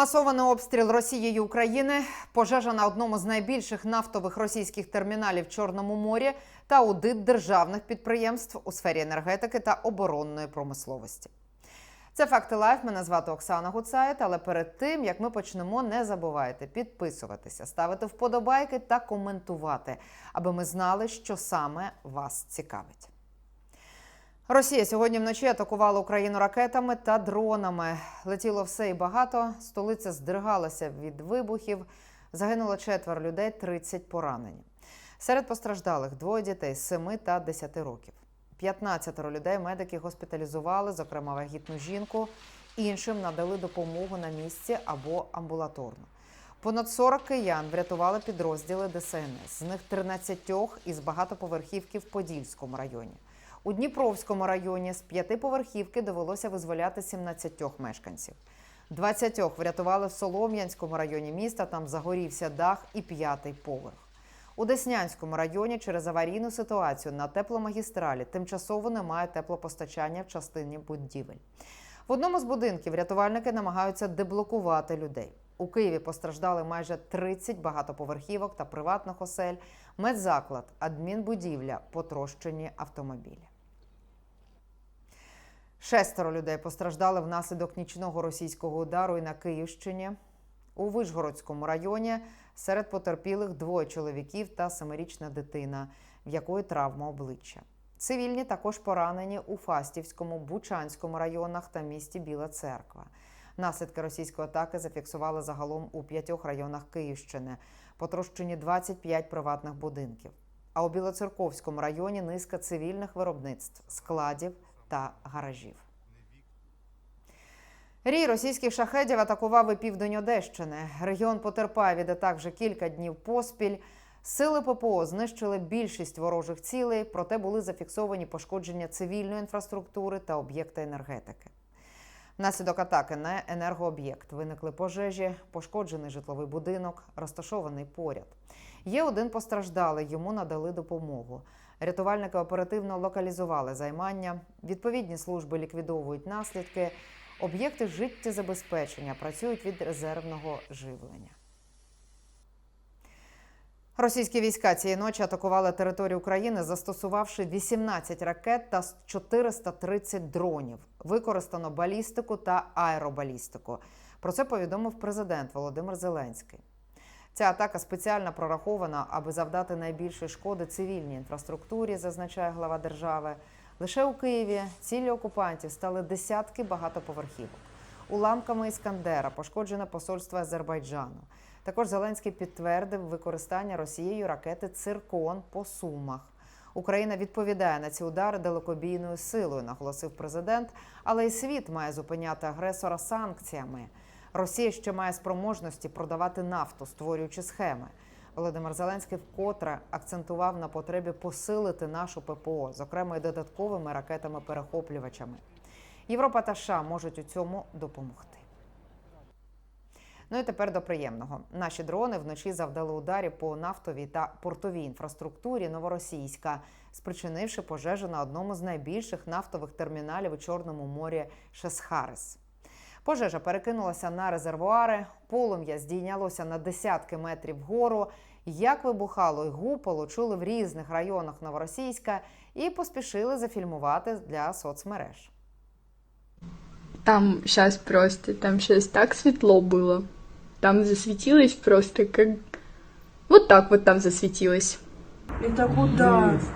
Масований обстріл Росією України, пожежа на одному з найбільших нафтових російських терміналів в Чорному морі та аудит державних підприємств у сфері енергетики та оборонної промисловості. Це факти лайф. Мене звати Оксана Гуцаєт. Але перед тим як ми почнемо, не забувайте підписуватися, ставити вподобайки та коментувати, аби ми знали, що саме вас цікавить. Росія сьогодні вночі атакувала Україну ракетами та дронами. Летіло все і багато. Столиця здригалася від вибухів. Загинуло четверо людей, 30 поранені. Серед постраждалих двоє дітей з 7 та 10 років. 15 людей медики госпіталізували, зокрема вагітну жінку. Іншим надали допомогу на місці або амбулаторно. Понад 40 киян врятували підрозділи ДСНС. З них 13 із багатоповерхівки в Подільському районі. У Дніпровському районі з п'ятиповерхівки довелося визволяти 17 мешканців. 20 врятували в Солом'янському районі міста. Там загорівся дах і п'ятий поверх. У Деснянському районі через аварійну ситуацію на тепломагістралі тимчасово немає теплопостачання в частині будівель. В одному з будинків рятувальники намагаються деблокувати людей. У Києві постраждали майже 30 багатоповерхівок та приватних осель, медзаклад, адмінбудівля, потрощені автомобілі. Шестеро людей постраждали внаслідок нічного російського удару і на Київщині. У Вишгородському районі серед потерпілих двоє чоловіків та семирічна дитина, в якої травма обличчя. Цивільні також поранені у Фастівському, Бучанському районах та місті Біла Церква. Наслідки російської атаки зафіксували загалом у п'ятьох районах Київщини, потрощені 25 приватних будинків. А у Білоцерковському районі низка цивільних виробництв, складів та гаражів. Рій російських шахедів атакував і південь Одещини. Регіон потерпає від атак вже кілька днів поспіль. Сили ППО знищили більшість ворожих цілей, проте були зафіксовані пошкодження цивільної інфраструктури та об'єкти енергетики. Внаслідок атаки на енергооб'єкт виникли пожежі, пошкоджений житловий будинок, розташований поряд. Є один постраждалий, йому надали допомогу. Рятувальники оперативно локалізували займання. Відповідні служби ліквідовують наслідки. Об'єкти життєзабезпечення працюють від резервного живлення. Російські війська цієї ночі атакували територію України, застосувавши 18 ракет та 430 дронів. Використано балістику та аеробалістику. Про це повідомив президент Володимир Зеленський. Ця атака спеціально прорахована, аби завдати найбільшої шкоди цивільній інфраструктурі, зазначає глава держави. Лише у Києві цілі окупантів стали десятки багатоповерхівок. Уламками Іскандера пошкоджене посольство Азербайджану. Також Зеленський підтвердив використання Росією ракети Циркон по Сумах. Україна відповідає на ці удари далекобійною силою, наголосив президент. Але і світ має зупиняти агресора санкціями. Росія ще має спроможності продавати нафту, створюючи схеми. Володимир Зеленський вкотре акцентував на потребі посилити нашу ППО, зокрема й додатковими ракетами-перехоплювачами. Європа та США можуть у цьому допомогти. Ну і тепер до приємного. Наші дрони вночі завдали ударів по нафтовій та портовій інфраструктурі Новоросійська, спричинивши пожежу на одному з найбільших нафтових терміналів у Чорному морі Шесхарес. Пожежа перекинулася на резервуари, полум'я здійнялося на десятки метрів вгору. Як вибухало й гупало, чули в різних районах Новоросійська і поспішили зафільмувати для соцмереж. Там сейчас просто, там сейчас так светло было. Там засветилось просто как... Вот так вот там засветилось. Это куда? Жесть.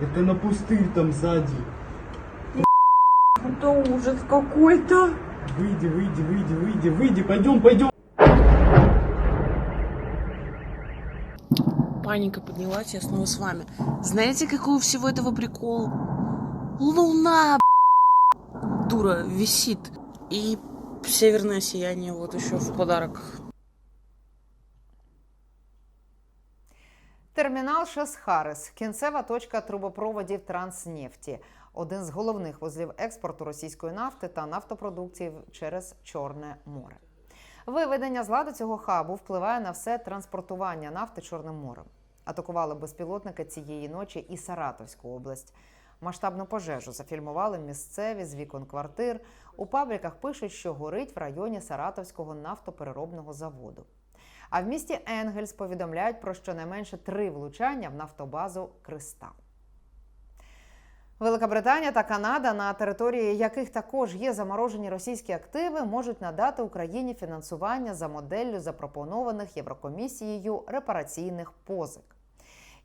Это на пустырь там сзади. Это ужас какой-то. Выйди, выйди, выйди, выйди, выйди, пойдем, пойдем. Паника поднялась, я снова с вами. Знаете, какой у всего этого прикол? Луна, б***ь, дура, висит. И северное сияние вот еще в подарок. Термінал Шесхарес кінцева точка трубопроводів Транснефті, Один з головних вузлів експорту російської нафти та нафтопродуктів через Чорне море. Виведення з ладу цього хабу впливає на все транспортування нафти Чорним морем. Атакували безпілотники цієї ночі і Саратовську область. Масштабну пожежу зафільмували місцеві з вікон квартир. У пабліках пишуть, що горить в районі Саратовського нафтопереробного заводу. А в місті Енгельс повідомляють про щонайменше три влучання в нафтобазу Кристал. Велика Британія та Канада, на території яких також є заморожені російські активи, можуть надати Україні фінансування за моделлю запропонованих Єврокомісією репараційних позик.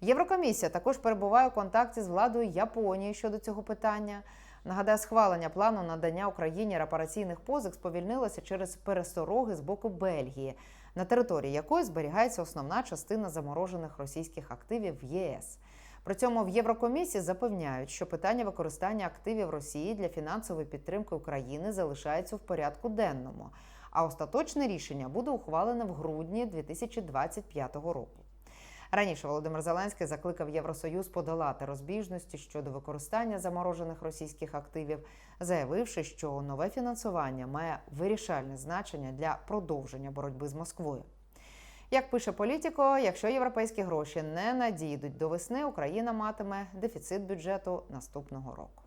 Єврокомісія також перебуває у контакті з владою Японії щодо цього питання. Нагадаю, схвалення плану надання Україні репараційних позик сповільнилося через перестороги з боку Бельгії, на території якої зберігається основна частина заморожених російських активів в ЄС. При цьому в Єврокомісії запевняють, що питання використання активів Росії для фінансової підтримки України залишається в порядку денному, а остаточне рішення буде ухвалене в грудні 2025 року. Раніше Володимир Зеленський закликав Євросоюз подолати розбіжності щодо використання заморожених російських активів, заявивши, що нове фінансування має вирішальне значення для продовження боротьби з Москвою. Як пише політико, якщо європейські гроші не надійдуть до весни, Україна матиме дефіцит бюджету наступного року.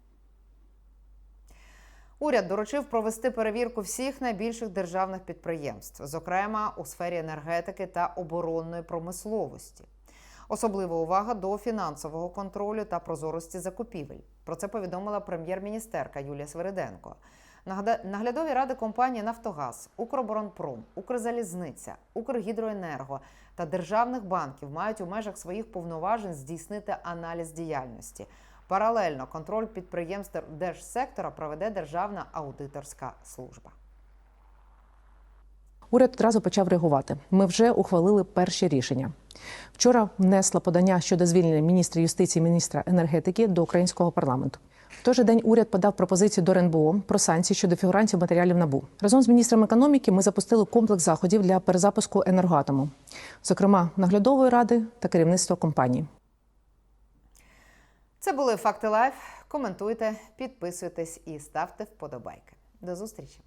Уряд доручив провести перевірку всіх найбільших державних підприємств, зокрема у сфері енергетики та оборонної промисловості. Особлива увага до фінансового контролю та прозорості закупівель. Про це повідомила прем'єр-міністерка Юлія Свириденко. Наглядові ради компанії Нафтогаз, Укроборонпром, Укрзалізниця, Укргідроенерго та державних банків мають у межах своїх повноважень здійснити аналіз діяльності. Паралельно контроль підприємств держсектора проведе Державна аудиторська служба. Уряд одразу почав реагувати. Ми вже ухвалили перші рішення. Вчора внесла подання щодо звільнення міністра юстиції, міністра енергетики до українського парламенту. Той же день уряд подав пропозицію до РНБО про санкції щодо фігурантів матеріалів НАБУ. Разом з міністром економіки ми запустили комплекс заходів для перезапуску енергоатому, зокрема наглядової ради та керівництва компанії. Це були факти лайф. Коментуйте, підписуйтесь і ставте вподобайки. До зустрічі!